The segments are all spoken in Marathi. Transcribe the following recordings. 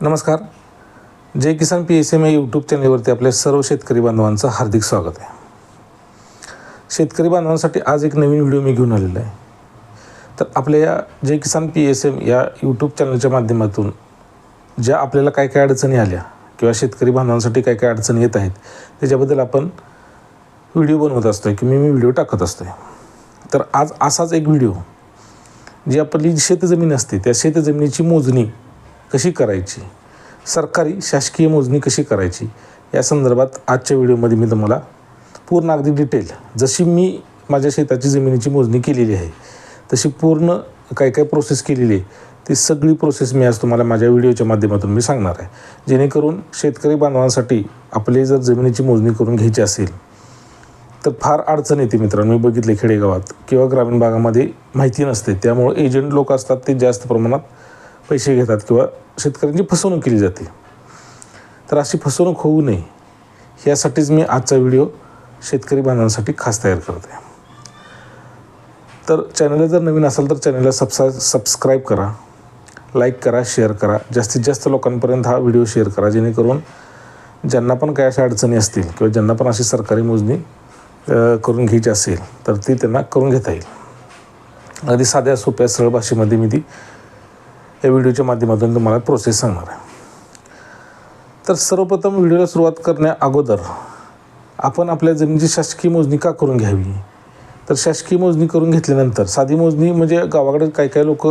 नमस्कार. Jai Kisan P S M या यूट्यूब चॅनलवरती आपल्या सर्व शेतकरी बांधवांचं हार्दिक स्वागत आहे. शेतकरी बांधवांसाठी आज एक नवीन व्हिडिओ मी घेऊन आलेला आहे. तर आपल्या या Jai Kisan P S M या यूट्यूब चॅनलच्या माध्यमातून ज्या आपल्याला काय काय अडचणी आल्या किंवा शेतकरी बांधवांसाठी काय काय अडचणी येत आहेत त्याच्याबद्दल आपण व्हिडिओ बनवत असतो आहे किंवा मी व्हिडिओ टाकत असतो आहे तर आज असाच एक व्हिडिओ जी आपली शेतजमीन असते त्या शेतजमिनीची मोजणी कशी करायची? सरकारी शासकीय मोजणी कशी करायची? या संदर्भात आजच्या व्हिडिओमध्ये मी तुम्हाला पूर्ण अगदी डिटेल जशी मी माझ्या शेताची जमिनीची मोजणी केलेली आहे तशी पूर्ण काय काय प्रोसेस केलेली आहे ती सगळी प्रोसेस मी आज तुम्हाला माझ्या व्हिडिओच्या माध्यमातून मी सांगणार आहे. जेणेकरून शेतकरी बांधवांसाठी आपले जर जमिनीची मोजणी करून घ्यायची असेल तर फार अडचण येते मित्रांनो. मी बघितले खेडेगावात किंवा ग्रामीण भागामध्ये माहिती नसते त्यामुळे एजंट लोक असतात ते जास्त प्रमाणात पैसे घेतात किंवा शेतकऱ्यांची फसवणूक केली जाते. तर अशी फसवणूक होऊ नये. यासाठीच मी आजचा व्हिडिओ शेतकरी बांधवांसाठी खास तयार करत आहे. तर चॅनलला जर नवीन असाल तर चॅनलला सबसा सबस्क्राईब करा लाईक करा शेअर करा. जास्तीत जास्त लोकांपर्यंत हा व्हिडिओ शेअर करा जेणेकरून ज्यांना पण काय अशा अडचणी असतील किंवा ज्यांना पण अशी सरकारी मोजणी करून घ्यायची असेल तर ती त्यांना करून घेता येईल. अगदी साध्या सोप्या सरळ भाषेमध्ये मी ती या व्हिडिओच्या माध्यमातून तुम्हाला प्रोसेस सांगणार आहे. तर सर्वप्रथम व्हिडिओला सुरुवात करण्या अगोदर आपण आपल्या जमिनीची शासकीय मोजणी का करून घ्यावी? तर शासकीय मोजणी करून घेतल्यानंतर साधी मोजणी म्हणजे गावाकडे काही काही लोक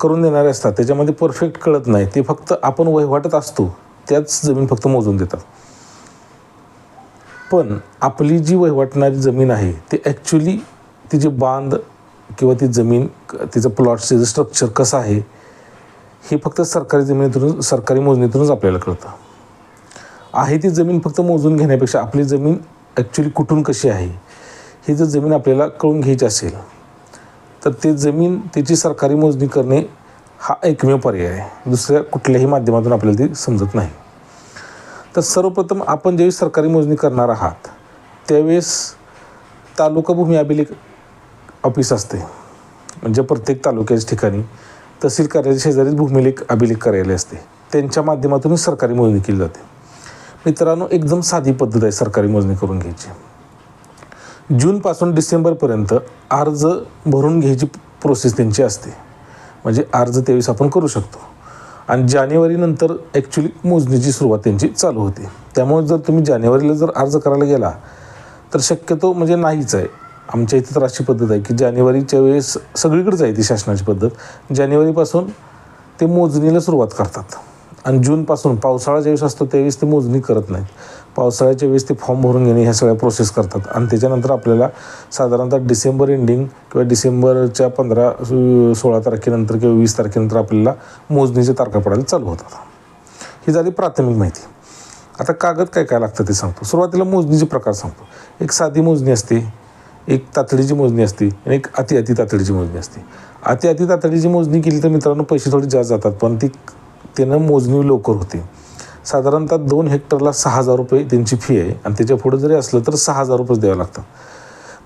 करून देणारे असतात. त्याच्यामध्ये परफेक्ट कळत नाही. ते फक्त आपण वहिवाटत असतो त्याच जमीन फक्त मोजून देतात. पण आपली जी वहिवाटणारी जमीन आहे ती ॲक्च्युली तिचे बांध किंवा ती जमीन क- तिचं प्लॉटचं स्ट्रक्चर कसं आहे हे फक्त सरकारी जमिनीतून सरकारी मोजणीतूनच आपल्याला कळतं. आहे ती जमीन फक्त मोजून घेण्यापेक्षा आपली जमीन ॲक्च्युली कुठून कशी आहे ही जर जमीन आपल्याला कळून घ्यायची असेल तर ते जमीन त्याची सरकारी मोजणी करणे हा एकमेव पर्याय आहे. दुसऱ्या कुठल्याही माध्यमातून आपल्याला ती समजत नाही. तर सर्वप्रथम आपण ज्यावेळी सरकारी मोजणी करणार आहात त्यावेळेस तालुका भूमी अभिलेख ऑफिस असते. म्हणजे प्रत्येक तालुक्याच्या ठिकाणी तहसील कार्यालय शेजारीच भूमिलेख अभिलेख कार्यालय असते. त्यांच्या माध्यमातून सरकारी मोजणी केली जाते. मित्रांनो एकदम साधी पद्धत आहे सरकारी मोजणी करून घ्यायची. जूनपासून डिसेंबरपर्यंत अर्ज भरून घ्यायची प्रोसेस त्यांची असते. म्हणजे अर्ज त्यावेळेस आपण करू शकतो. आणि जानेवारीनंतर ॲक्च्युली मोजणीची सुरुवात त्यांची चालू होते. त्यामुळे जर तुम्ही जानेवारीला जर अर्ज करायला गेला तर शक्यतो म्हणजे नाहीच आहे. आमच्या इथं तर अशी पद्धत आहे की जानेवारीच्या वेळेस सगळीकडेच आहे ती शासनाची पद्धत. जानेवारीपासून ते मोजणीला सुरुवात करतात. आणि जूनपासून पावसाळा ज्यावेळेस असतो त्यावेळेस ते मोजणी करत नाहीत. पावसाळ्याच्या वेळेस ते फॉर्म भरून घेणे ह्या सगळ्या प्रोसेस करतात. आणि त्याच्यानंतर आपल्याला साधारणतः डिसेंबर एंडिंग किंवा डिसेंबरच्या पंधरा सोळा तारखेनंतर किंवा वीस तारखेनंतर आपल्याला मोजणीच्या तारखा पडायला चालू होतात. ही झाली प्राथमिक माहिती. आता कागद काय काय लागतं ते सांगतो. सुरुवातीला मोजणीचे प्रकार सांगतो. एक साधी मोजणी असते. एक तातडीची मोजणी असते आणि एक अति अति तातडीची मोजणी असते. अति अति तातडीची मोजणी केली तर मित्रांनो पैसे थोडे जास्त जातात पण ती त्यानं मोजणी लवकर होते. साधारणतः दोन हेक्टरला सहा हजार रुपये त्यांची फी आहे आणि त्याच्या पुढे जरी असलं तर सहा हजार रुपये द्यावं लागतात.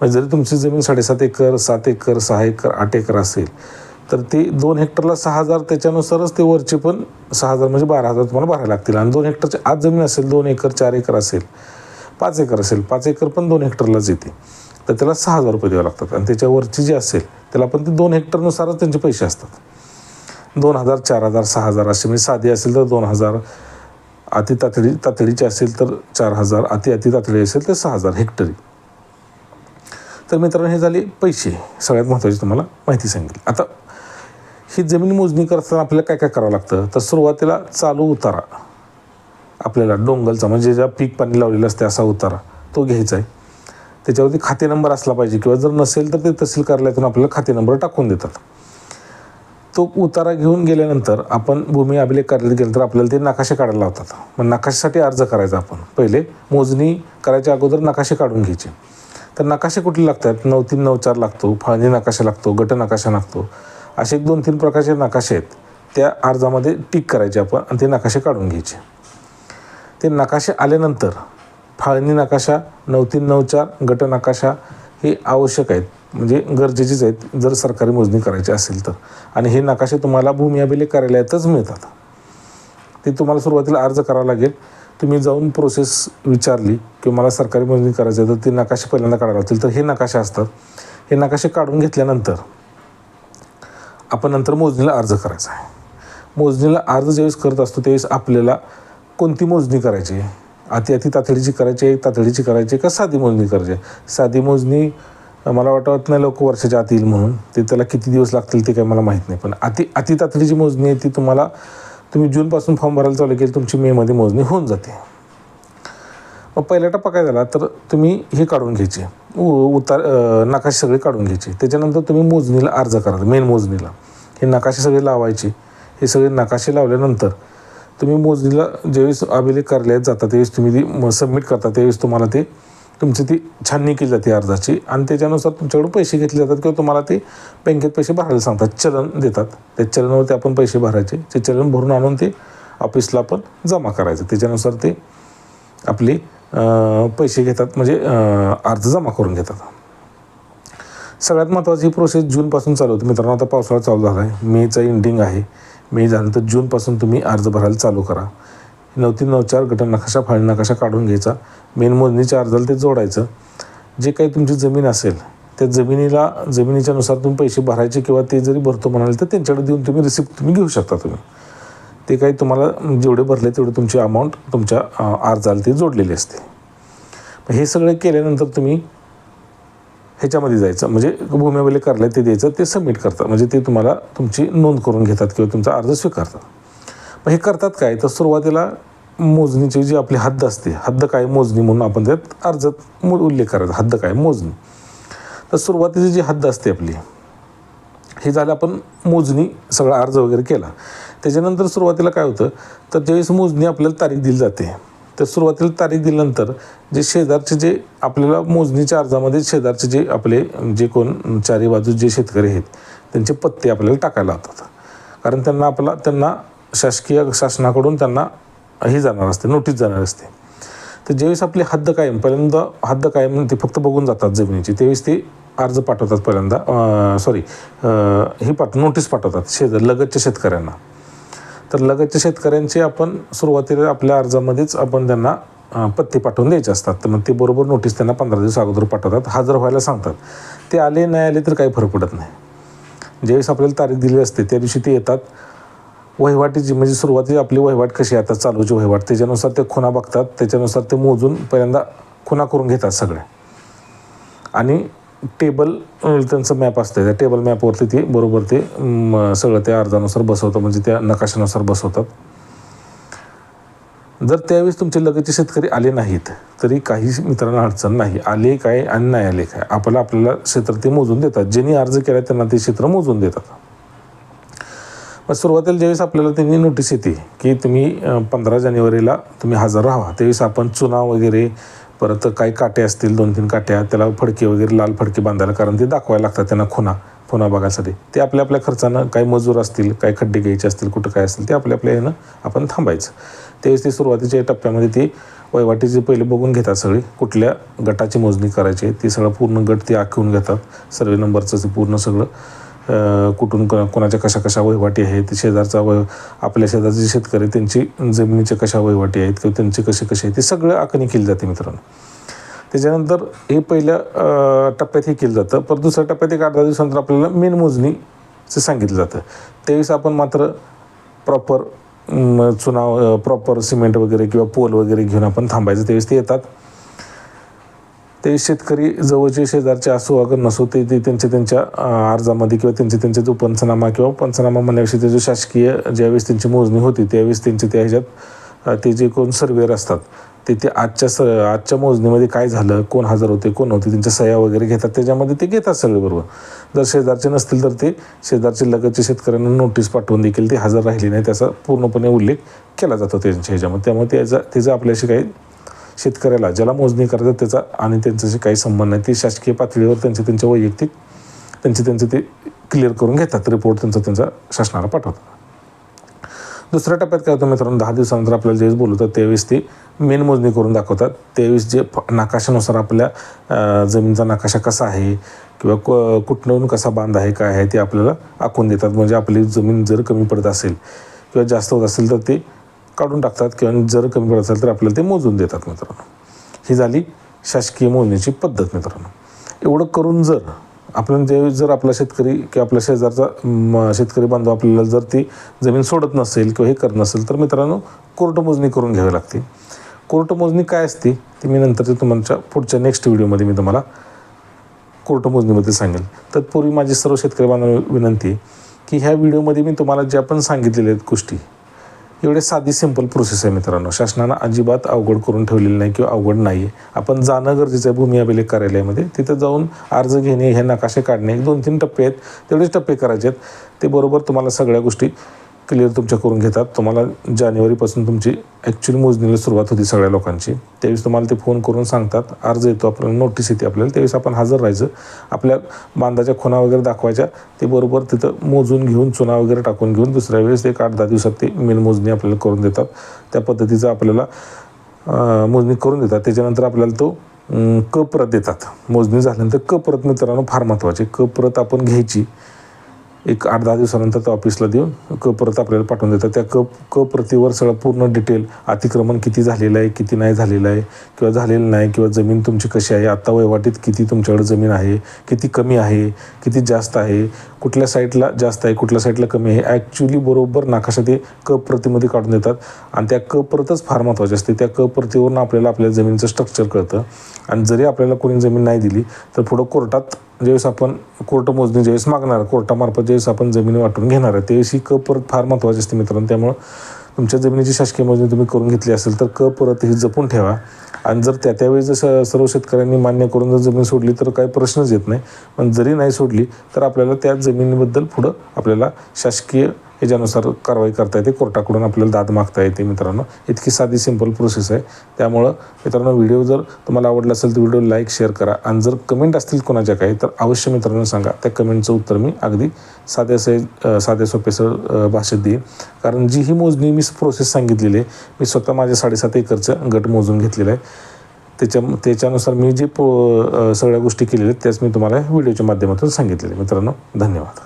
म्हणजे जरी तुमची जमीन साडेसात एकर सात एकर सहा एकर आठ एकर असेल तर ते दोन हेक्टरला सहा हजार त्याच्यानुसारच ते वरचे पण सहा हजार म्हणजे बारा हजार तुम्हाला भरायला लागतील. आणि दोन हेक्टरच्या आत जमीन असेल दोन एकर चार एकर असेल पाच एकर असेल पाच एकर पण दोन हेक्टरलाच येते. तर त्याला सहा हजार रुपये द्यावे लागतात. आणि त्याच्यावरची जी असेल त्याला पण ते दोन हेक्टरनुसारच त्यांचे पैसे असतात. दोन हजार चार हजार सहा हजार असे म्हणजे साधी असेल तर दोन हजार अति तातडी तातडीची असेल तर चार हजार अति अति तातडी असेल तर सहा हजार हेक्टरी. तर मित्रांनो हे झाले पैसे. सगळ्यात महत्त्वाची तुम्हाला माहिती सांगितली. आता ही जमीन मोजणी करताना आपल्याला काय काय करावं लागतं? तर सुरुवातीला चालू उतारा. आपल्याला डोंगलचा म्हणजे ज्या पीक पाणी लावलेलं असते असा उतारा तो घ्यायचा आहे. त्याच्यावरती खाते नंबर असला पाहिजे. किंवा जर नसेल तर ते तहसील कार्यालयातून आपल्याला खाते नंबर टाकून देतात. तो उतारा घेऊन गेल्यानंतर आपण भूमी अभिलेख कार्यालयात गेलं तर आपल्याला ते नकाशे काढायला लावतात. मग नकाशासाठी अर्ज करायचा आपण. पहिले मोजणी करायच्या अगोदर नकाशे काढून घ्यायचे. तर नकाशे कुठले लागतात? नऊ तीन नऊ चार लागतो. फाळणी नकाशा लागतो. गट नकाशा लागतो. असे एक दोन तीन प्रकारचे नकाशे आहेत. त्या अर्जामध्ये टिक करायचे आपण आणि ते नकाशे काढून घ्यायचे. ते नकाशे आल्यानंतर फाळणी नकाशा नऊ तीन नऊ चार गट नकाशा हे आवश्यक आहेत. म्हणजे गरजेचीच आहेत. जर सरकारी मोजणी करायची असेल तर. आणि हे नकाशे तुम्हाला भूमी अभिलेख कार्यालयातच मिळतात. ते तुम्हाला सुरुवातीला अर्ज करावा लागेल. तुम्ही जाऊन प्रोसेस विचारली की मला सरकारी मोजणी करायची आहे तर ते नकाशे पहिल्यांदा काढावे लागतील. तर हे नकाशे असतात. हे नकाशे काढून घेतल्यानंतर आपण नंतर मोजणीला अर्ज करायचा आहे. मोजणीला अर्ज ज्यावेळेस करत असतो त्यावेळेस आपल्याला कोणती मोजणी करायची आहे? अति अति तातडीची करायची आहे तातडीची करायची आहे का साधी मोजणी करायची. आहे साधी मोजणी मला वाटत नाही लोक वर्षाच्या आत येईल म्हणून. ते त्याला किती दिवस लागतील ते काही मला माहीत नाही. पण अति अति तातडीची मोजणी आहे ती तुम्हाला तुम्ही जूनपासून फॉर्म भरायला चालू केली तुमची मेमध्ये मोजणी होऊन जाते. मग पहिला टप्पा काय झाला? तर तुम्ही हे काढून घ्यायचे. उ- उतार नकाशे सगळे काढून घ्यायचे. त्याच्यानंतर तुम्ही मोजणीला अर्ज करा मेन मोजणीला. हे नकाशे सगळे लावायचे. हे सगळे नकाशे लावल्यानंतर तुम्ही मोजणीला ज्यावेळेस अभिलेख कार्यालयात जाता त्यावेळेस तुम्ही ती सबमिट करता त्यावेळेस तुम्हाला ते तुमची ती छाननी केली जाते अर्जाची. आणि त्याच्यानुसार तुमच्याकडून पैसे घेतले जातात किंवा तुम्हाला ते बँकेत पैसे भरायला सांगतात चलन देतात. त्या चलनावरती आपण पैसे भरायचे. ते चलन भरून आणून ते ऑफिसला आपण जमा करायचं. त्याच्यानुसार ते आपले पैसे घेतात म्हणजे अर्ज जमा करून घेतात. सगळ्यात महत्त्वाची ही प्रोसेस जूनपासून चालू होती. मित्रांनो आता पावसाळा चालू झाला आहे मेचा एंडिंग आहे. मे झाल्यानंतर जूनपासून तुम्ही अर्ज भरायला चालू करा. नऊ तीन नऊ चार गट नकाशा फाळी नकाशा काढून घ्यायचा. मेन मोजणीच्या अर्जाला ते जोडायचं. जे काही तुमची जमीन असेल त्या जमिनीला जमिनीच्यानुसार तुम्ही पैसे भरायचे किंवा ते जरी भरतो म्हणाले तर त्यांच्याकडे देऊन तुम्ही रिसिप्ट तुम्ही घेऊ शकता तुम्ही. ते काही तुम्हाला जेवढे भरले तेवढे तुमची अमाऊंट तुमच्या अर्जाला ते जोडलेली असते. हे सगळे केल्यानंतर तुम्ही ह्याच्यामध्ये जायचं. म्हणजे भूमी करलं ते द्यायचं ते सबमिट करतात. म्हणजे ते तुम्हाला तुमची नोंद करून घेतात किंवा तुमचा अर्ज स्वीकारतात. मग हे करतात काय? तर सुरुवातीला मोजणीची जी आपली हद्द असते हद्द काय मोजणी म्हणून आपण त्यात अर्जात मो- उल्लेख करायचा. हद्द काय? मोजणी. तर सुरुवातीची जी हद्द असते आपली हे झालं आपण मोजणी सगळा अर्ज वगैरे केला. त्याच्यानंतर सुरुवातीला काय होतं? तर ज्यावेळेस मोजणी आपल्याला तारीख दिली जाते तर सुरुवातीला तारीख दिल्यानंतर जे शेजारचे जे आपल्याला मोजणीच्या अर्जामध्ये शेजारचे जे आपले जे कोण चारी बाजू जे शेतकरी आहेत त्यांचे पत्ते आपल्याला टाकायला होतात कारण त्यांना आपला त्यांना शासकीय शासनाकडून त्यांना हे जाणार असते नोटीस जाणार असते. तर ज्यावेळेस आपली हद्द कायम पहिल्यांदा हद्द कायम ते फक्त बघून जातात जमिनीची त्यावेळेस ते अर्ज पाठवतात पहिल्यांदा सॉरी हे पाठ नोटीस पाठवतात शेजार लगतच्या शेतकऱ्यांना. तर लगतच्या शेतकऱ्यांचे आपण सुरुवातीला आपल्या अर्जामध्येच आपण त्यांना पत्ते पाठवून द्यायचे असतात. तर मग ते बरोबर नोटीस त्यांना पंधरा दिवस अगोदर पाठवतात. हजर व्हायला सांगतात. ते आले नाही आले तर काही फरक पडत नाही. ज्यावेळेस आपल्याला तारीख दिली असते त्या दिवशी ते येतात. वहिवाटीची म्हणजे सुरुवाती आपली वहिवाट कशी आता चालूची वहिवाट. त्याच्यानुसार ते खुणा बघतात. त्याच्यानुसार ते मोजून पहिल्यांदा खुणा करून घेतात सगळ्या. आणि टेबल त्यांचं मॅप असतं त्या टेबल मॅपवरती ते बरोबर ते सगळं त्या अर्जानुसार बसवतं म्हणजे त्या नकाशानुसार बसवतात. जर त्यावेळेस तुमचे लगतचे शेतकरी आले नाहीत तरी काही मित्रांना अडचण नाही. आले काय आणि नाही आले काय? आपल्याला आपल्याला क्षेत्र ते मोजून देतात. ज्यांनी अर्ज केला त्यांना ते क्षेत्र मोजून देतात. मग सुरुवातीला ज्यावेळेस आपल्याला त्यांनी नोटीस येते की तुम्ही पंधरा जानेवारीला तुम्ही हजर राहा. त्यावेळेस आपण चुना वगैरे परत काही काटे असतील दोन तीन काट्या त्याला फडके वगैरे लाल फडके बांधायला कारण ते दाखवायला लागतात त्यांना खुना खुना बघायसाठी. ते आपल्या आपल्या खर्चानं काही मजूर असतील काही खड्डे घ्यायचे असतील कुठं काय असतील ते आपल्या आपल्या यानं आपण थांबायचं. त्यावेळेस ते सुरुवातीच्या टप्प्यामध्ये ते वहिवाटीचे पहिले बघून घेतात सगळी कुठल्या गटाची मोजणी करायची आहे सगळं पूर्ण गट ते आखून घेतात सर्वे नंबरचं ते पूर्ण सगळं. कुठून को- कोणाच्या कशा कशा वहिवाटी आहेत शेजारचा वय आपल्या शेजारचे शेतकरी त्यांची जमिनीच्या कशा वहिवाटी आहेत किंवा त्यांचे कसे कसे आहेत ते सगळं आखणी केली जाते मित्रांनो. त्याच्यानंतर हे पहिल्या टप्प्यात हे केलं जातं पर दुसऱ्या टप्प्यात एक अर्धा दिवसानंतर आपल्याला मेन मोजणीचं सांगितलं जातं. त्यावेळेस आपण मात्र प्रॉपर चुनाव प्रॉपर सिमेंट वगैरे किंवा पोल वगैरे घेऊन आपण थांबायचं त्यावेळेस ते येतात. ते शेतकरी जवळचे शेजारचे असो अगर नसो ते ते त्यांच्या त्यांच्या अर्जामध्ये किंवा त्यांचे त्यांचे जो पंचनामा किंवा पंचनामा म्हणण्याविषयी त्याचे शासकीय ज्यावेळेस त्यांची मोजणी होती त्यावेळेस त्यांचे त्या ह्याच्यात ते जे कोण सर्वेअर असतात ते ते आजच्या स आजच्या मोजणीमध्ये काय झालं कोण हजर होते कोण नव्हते त्यांच्या सह्या वगैरे घेतात त्याच्यामध्ये ते घेतात सगळे बरोबर. जर शेजारचे नसतील तर ते शेजारचे लगतचे शेतकऱ्यांना नोटीस पाठवून देखील ते हजर राहिले नाही त्याचा पूर्णपणे उल्लेख केला जातो त्यांच्या ह्याच्यामध्ये. त्यामुळे त्याचा त्याचं आपल्याशी काही शेतकऱ्याला ज्याला मोजणी करतात त्याचा आणि त्यांच्याशी काही संबंध नाही ते शासकीय पातळीवर त्यांचे त्यांचे वैयक्तिक त्यांचे त्यांचे ते क्लिअर करून घेतात. रिपोर्ट त्यांचा त्यांचा शासनाला पाठवतात. दुसऱ्या टप्प्यात काय होतं मित्रांनो दहा दिवसानंतर आपल्याला ज्यावेळेस बोलवतात त्यावेळेस ते मेन मोजणी करून दाखवतात. त्यावेळेस जे नकाशानुसार आपल्या जमीनचा नकाशा कसा आहे किंवा क कुठून कसा बांध आहे काय आहे ते आपल्याला आखून देतात. म्हणजे आपली जमीन जर कमी पडत असेल किंवा जास्त होत असेल तर ते काढून टाकतात किंवा जर कमी पडत असेल तर आपल्याला ते मोजून देतात मित्रांनो. ही झाली शासकीय मोजणीची पद्धत मित्रांनो. एवढं करून जर आपण जे जर आपला शेतकरी किंवा आपल्या शेजारचा म, शेतकरी बांधव आपल्याला जर ती जमीन सोडत नसेल किंवा हे करत नसेल तर मित्रांनो कोर्ट मोजणी करून घ्यावी लागते. कोर्ट मोजणी काय असते ती मी नंतर ते तुमच्या पुढच्या नेक्स्ट व्हिडिओमध्ये मी तुम्हाला कोर्ट मोजणीमध्ये सांगेल. तत्पूर्वी माझी सर्व शेतकरी बांधव विनंती की ह्या व्हिडिओमध्ये मी तुम्हाला ज्या पण सांगितलेल्या आहेत गोष्टी एवढे साधी सिंपल प्रोसेस आहे मित्रांनो. शासनानं अजिबात अवघड करून ठेवलेली नाही किंवा अवघड नाही आहे आपण जाणं गरजेचं आहे भूमी अभिलेख कार्यालयामध्ये. तिथं जाऊन अर्ज घेणे हे नकाशे काढणे एक दोन तीन टप्पे आहेत. तेवढेच टप्पे करायचे आहेत. ते बरोबर तुम्हाला सगळ्या गोष्टी क्लिअर तुमच्या करून घेतात. तुम्हाला जानेवारीपासून तुमची ॲक्च्युअली मोजणीला सुरुवात होती सगळ्या लोकांची. त्यावेळेस तुम्हाला ते फोन करून सांगतात. अर्ज येतो आपल्याला नोटीस येते आपल्याला. त्यावेळेस आपण हजर राहायचं. आपल्या बांधाच्या खुणा वगैरे दाखवायच्या. ते बरोबर तिथं मोजून घेऊन चुना वगैरे टाकून घेऊन दुसऱ्या वेळेस एक आठ दहा दिवसात ते मेन मोजणी आपल्याला करून देतात. त्या पद्धतीचं आपल्याला मोजणी करून देतात. त्याच्यानंतर आपल्याला तो क प्रत देतात. मोजणी झाल्यानंतर क प्रत मित्रांनो फार महत्त्वाची क प्रत आपण घ्यायची. एक आठ दहा दिवसानंतर त्या ऑफिसला देऊन क परत आपल्याला पाठवून देतात. त्या क क प्रतीवर सगळं पूर्ण डिटेल अतिक्रमण किती झालेलं आहे किती नाही झालेलं आहे किंवा झालेलं नाही किंवा जमीन तुमची कशी आहे आत्ता वहिवाटीत किती तुमच्याकडे जमीन आहे किती कमी आहे किती जास्त आहे कुठल्या साईडला जास्त आहे कुठल्या साईडला कमी आहे ॲक्च्युली बरोबर नाकाशा ते क प्रतीमध्ये काढून देतात. आणि त्या क परतच फार महत्त्वाची असते. त्या क प्रतीवरून आपल्याला आपल्या जमिनीचं स्ट्रक्चर कळतं. आणि जरी आपल्याला कोणी जमीन नाही दिली तर पुढं कोर्टात ज्यावेळेस आपण कोर्ट मोजणी ज्यावेळेस मागणार कोर्टामार्फत ज्यावेळेस आपण जमिनी वाटून घेणार आहे त्यावेळेस ही क परत फार महत्त्वाची असते मित्रांनो. त्यामुळं तुमच्या जमिनीची शासकीय मोजणी तुम्ही करून घेतली असेल तर क परत ही जपून ठेवा. आणि जर त्या त्यावेळी जसं सर्व शेतकऱ्यांनी मान्य करून जर जमीन सोडली तर काही प्रश्नच येत नाही. पण जरी नाही सोडली तर आपल्याला त्या जमिनीबद्दल पुढं आपल्याला शासकीय ह्याच्यानुसार कारवाई करता येते. कोर्टाकडून आपल्याला दाद मागता येते मित्रांनो. इतकी साधी सिंपल प्रोसेस आहे. त्यामुळं मित्रांनो व्हिडिओ जर तुम्हाला आवडला असेल तर व्हिडिओ लाईक शेअर करा. आणि जर कमेंट असतील कोणाच्या काही तर अवश्य मित्रांनो सांगा. त्या कमेंटचं उत्तर मी अगदी साध्या सह साध्या सोपेसर भाषेत देईन. कारण जी ही मोजणी मी प्रोसेस सांगितलेली आहे मी स्वतः माझ्या साडेसात एकरचं गट मोजून घेतलेलं आहे. त्याच्या त्याच्यानुसार मी जे पो सगळ्या गोष्टी केलेल्या आहेत त्याच मी तुम्हाला व्हिडिओच्या माध्यमातून सांगितलेले मित्रांनो धन्यवाद.